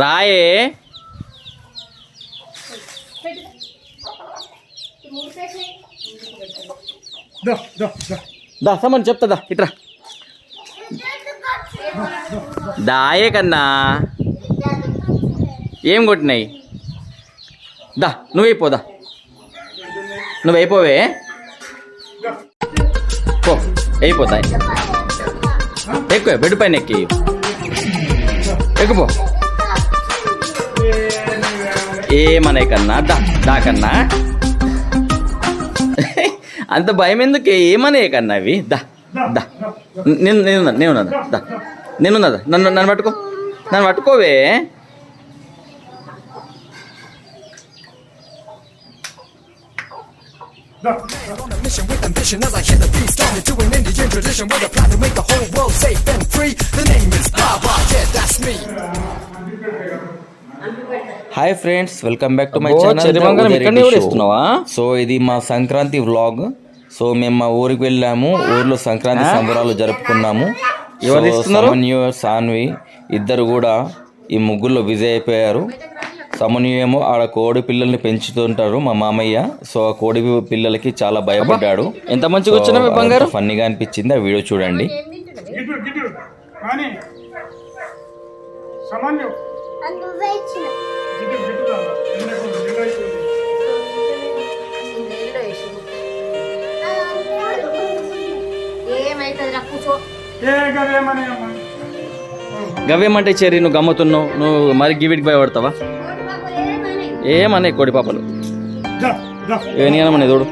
రాయే. దా సమన్ చెప్తా ఇట్రా. దాయే కన్నా. ఏం కొట్టినాయి? దా నువ్వైపోదా నువ్వైపోవే పో అయిపోతాయి. ఎక్కువ బెడ్ పైన ఎక్కి. ఎక్కుపో. ఏమనే కన్నా? దా దా కన్నా. అంత భయం ఎందుకు? ఏమనే కన్నా అవి? దా దా. నేను నేను నేను దా. నేనున్నదా నన్ను నన్ను పట్టుకో. నన్ను పట్టుకోవే. On a mission with ambition as I hit the beat. Started doing Indian tradition with a plan to make the whole world safe and free. The name is Baba, yeah, that's me. Hi friends welcome back to my channel? So ఇది మా Sankranti vlog so మేము మా ఊరికి వెళ్ళాము ఊర్లో సంక్రాంతి సంబరాలు జరుపుకున్నాము ఎవరు సాన్వి ఇద్దరు కూడా ఈ ముగ్గుల్లో విజయ్ అయిపోయారు సమనీయము ఆడ కోడి పిల్లల్ని పెంచుతుంటారు మా మామయ్య. సో ఆ కోడి పిల్లలకి చాలా భయపడ్డాడు. ఎంత మంచిగా వచ్చినా బంగారు? ఫన్నీగా అనిపించింది. ఆ వీడియో చూడండి. గవ్యమంటే చేరి నువ్వు గమ్ముతున్నావు. నువ్వు మరి గివిడికి భయపడతావా? ఏమన్నాయి కోడి పాపలు? ఏమన్నాయి చూడు.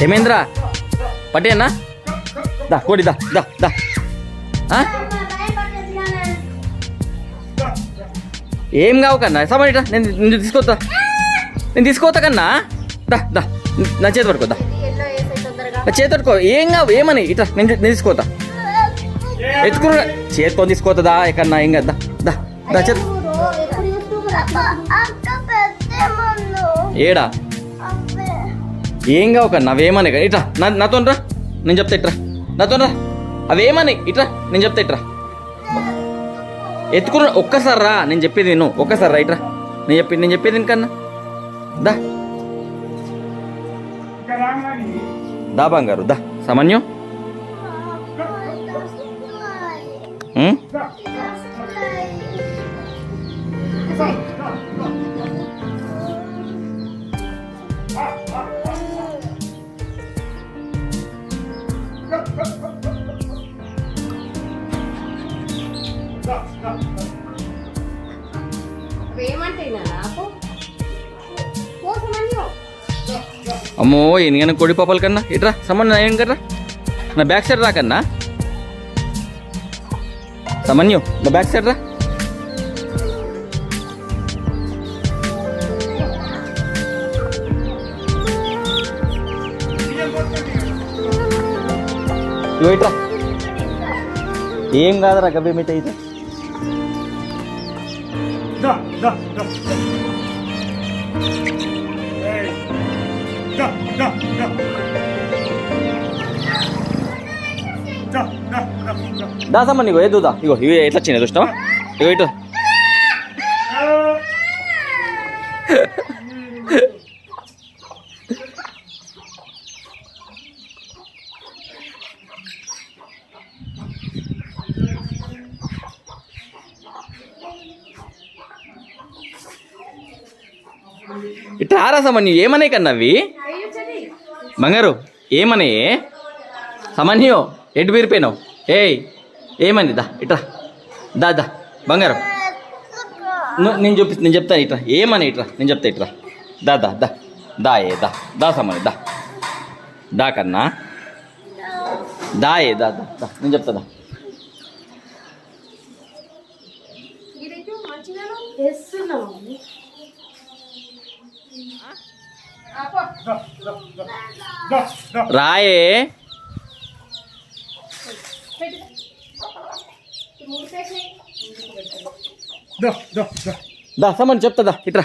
హేమేంద్ర పట్టేనా దా కోడి దా దా దా. ఏం కావు కన్నా? సమయ నేను తీసుకొస్తా నేను తీసుకొస్తా కన్నా? దా దా. నా చేతి పట్టుకోద్దా నా చేతి పట్టుకో ఏం కావు ఏమని? ఇట్లా నేను నేను తీసుకోతా ఎత్తుకుని చేతితో తీసుకోతుందా ఎక్కడన్నా ఏం కదా దా దా చేతి. ఏడా? ఏం కావు కన్నా అవేమని? ఇట్లా నా నాతో రా. నేను చెప్తా ఇట్రా. నాతో రా. అవేమని? ఇట్రా నేను చెప్తా ఇట్రా. ఎత్తుకున్న ఒక్కసారి రా. నేను చెప్పేది నువ్వు ఒక్కసారి రా ఇట్రా. నేను చెప్పి నేను చెప్పేది కన్నా. దా. దా బంగారు దా సమన్యం ఉం? ఏమంటే అమ్మో ఎనిగన కోడి పాపల కన్నా. ఇట్రా సమన్యం ఏం కర్రా? నా బ్యాక్ సైడ్ రా కన్నా. సమన్యం నా బ్యాక్ సైడ్ రా. ఇగో ఇట్రా. ఏం కాదురా గబ్బే మిఠాయి అయితే. దా దా దా. దాసమ్మ నీకు ఏదుదా ఇగో ఇవి ఎట్లా చిన్న చూసినావా? ఇగో ఇటు. ఇట్లా ఆరాసమ్మ నీ ఏమనే కన్నా అవి బంగారు ఏమని? సమన్యో ఎటు బీరిపోయినావు? ఏయ్ ఏమని దా ఇట్రా. దా దా బంగారు. నేను చూపి నేను చెప్తాను ఇట్రా. ఏమని ఇట్రా? నేను చెప్తా ఇట్రా. దా దా దా. దా ఏ దా. దా సమని దా. దా కన్నా. దా ఏ దా దా దా. నేను చెప్తా దా. తెస్తున్నావు రాయే. దా సమ్మని చెప్తా ఇట్రా.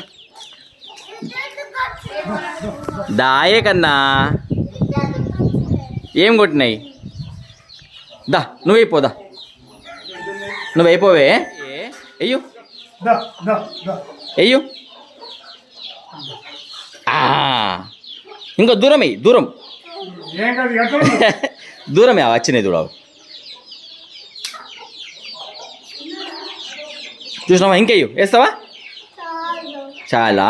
దాయే కన్నా. ఏం కొట్టినాయి? దా నువ్వైపోదా నువ్వైపోవే అయ్యో అయ్యో ఇంకో దూరం. అయ్యి దూరం? దూరమే వచ్చినాయి దూరం చూసినావా? ఇంకయ్యో వేస్తావా? చాలా?